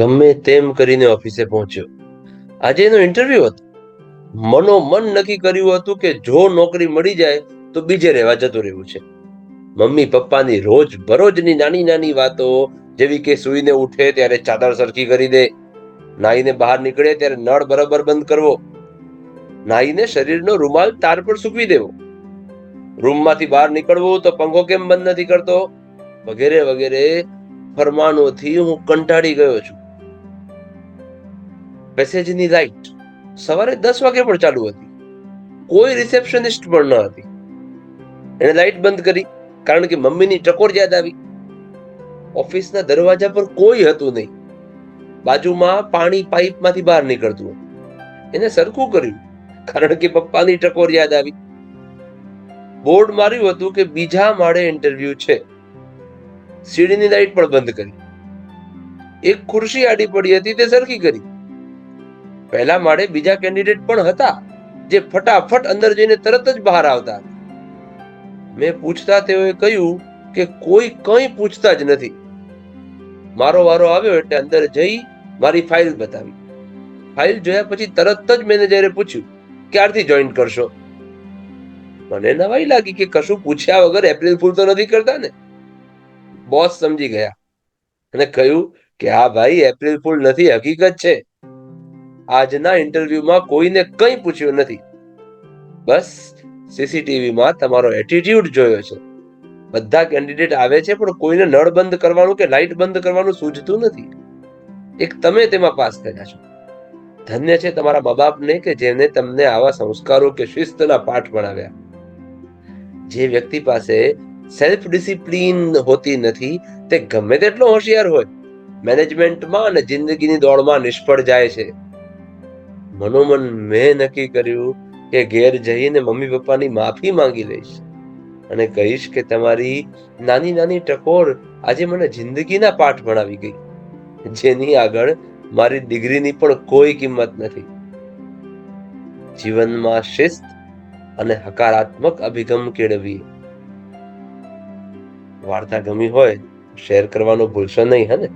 ગમે તેમ કરીને ઓફિસે પહોંચ્યો. આજે એનો ઇન્ટરવ્યુ હતો. મનોમન નક્કી કર્યું હતું કે જો નોકરી મળી જાય તો બીજે રહેવા જતું રહેવું છે. મમ્મી પપ્પાની રોજ બરોજની નાની નાની વાતો, જેવી કે સૂઈને ઉઠે ત્યારે ચાદર સરખી કરી દે, નાઈને બહાર નીકળે ત્યારે નળ બરાબર બંધ કરવો, નાઈને શરીરનો રૂમાલ તાર પર સૂકવી દેવો, રૂમમાંથી બહાર નીકળવું તો પંખો કેમ બંધ નથી કરતો? વગેરે વગેરે ફરમાનોથી હું કંટાળી ગયો છું. પેસેજની લાઈટ સવારે દસ વાગે પણ ચાલુ હતી. કોઈ રિસેપ્શનિસ્ટ પણ ન હતી. એણે લાઈટ બંધ કરી કારણ કે મમ્મીની ટકોર યાદ આવી. ઓફિસના દરવાજા પર કોઈ હતું નહીં. બાજુમાં પાણી પાઇપમાંથી બહાર નીકળતું હતું. એને સરખું કર્યું કારણ કે પપ્પાની ટકોર યાદ આવી. બોર્ડ માર્યું હતું કે બીજા માળે ઇન્ટરવ્યુ છે. સીડીની લાઈટ પણ બંધ કરી. એક ખુરશી આડી પડી હતી તે સરખી કરી. પહેલા માળે બીજા કેન્ડિડેટ પણ હતા, જે ફટાફટ અંદર જઈને તરત જ બહાર આવતા મેં પૂછતા તેઓએ કહ્યું કે કોઈ કંઈ પૂછતા જ નથી. મારો વારો આવ્યો એટલે અંદર જઈ મારી ફાઇલ બતાવી. ફાઇલ જોયા પછી તરત જ મેનેજરે પૂછ્યું, ક્યારથી જોઈન કરશો? મને નવાઈ લાગી કે કશું પૂછ્યા વગર એપ્રિલ ફૂલ તો નથી કરતા ને. બોસ સમજી ગયા અને કહ્યું કે, હા ભાઈ એપ્રિલ ફૂલ નથી હકીકત છે. આજના ઇન્ટરવ્યુમાં કોઈને કંઈ પૂછ્યું નથી. બસ, સીસીટીવીમાં તમારો એટીટ્યુડ જોયો છે. બધા કેન્ડિડેટ આવે છે, પણ કોઈને નળ બંધ કરવાનું કે લાઇટ બંધ કરવાનું સૂઝતું નથી. એક તમે તેમાં પાસ થયા છો. ધન્ય છે તમારા મા બાપને કે જેને તમને આવા સંસ્કારો કે શિસ્તના પાઠ ભણાવ્યા. જે વ્યક્તિ પાસે સેલ્ફ ડિસિપ્લિન હોતી નથી, તે ગમે તેટલો હોશિયાર હોય. મેનેજમેન્ટમાં અને જિંદગીની દોડમાં નિષ્ફળ જાય છે. મનોમન મેં નક્કી કર્યું કે ઘેર જઈને મમ્મી પપ્પાની માફી માંગી લઈશ. અને કહીશ કે તમારી નાની નાની ટકોર આજે મને જિંદગીના પાઠ ભણાવી ગઈ, જેની આગળ મારી ડિગ્રીની પણ કોઈ કિંમત નથી. જીવનમાં શિસ્ત અને હકારાત્મક અભિગમ કેળવીએ. વાર્તા ગમી હોય શેર કરવાનું ભૂલશો નહીં, હે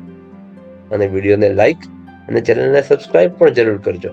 અને વિડીયોને લાઈક અને ચેનલને સબસ્ક્રાઇબ પણ જરૂર કરજો.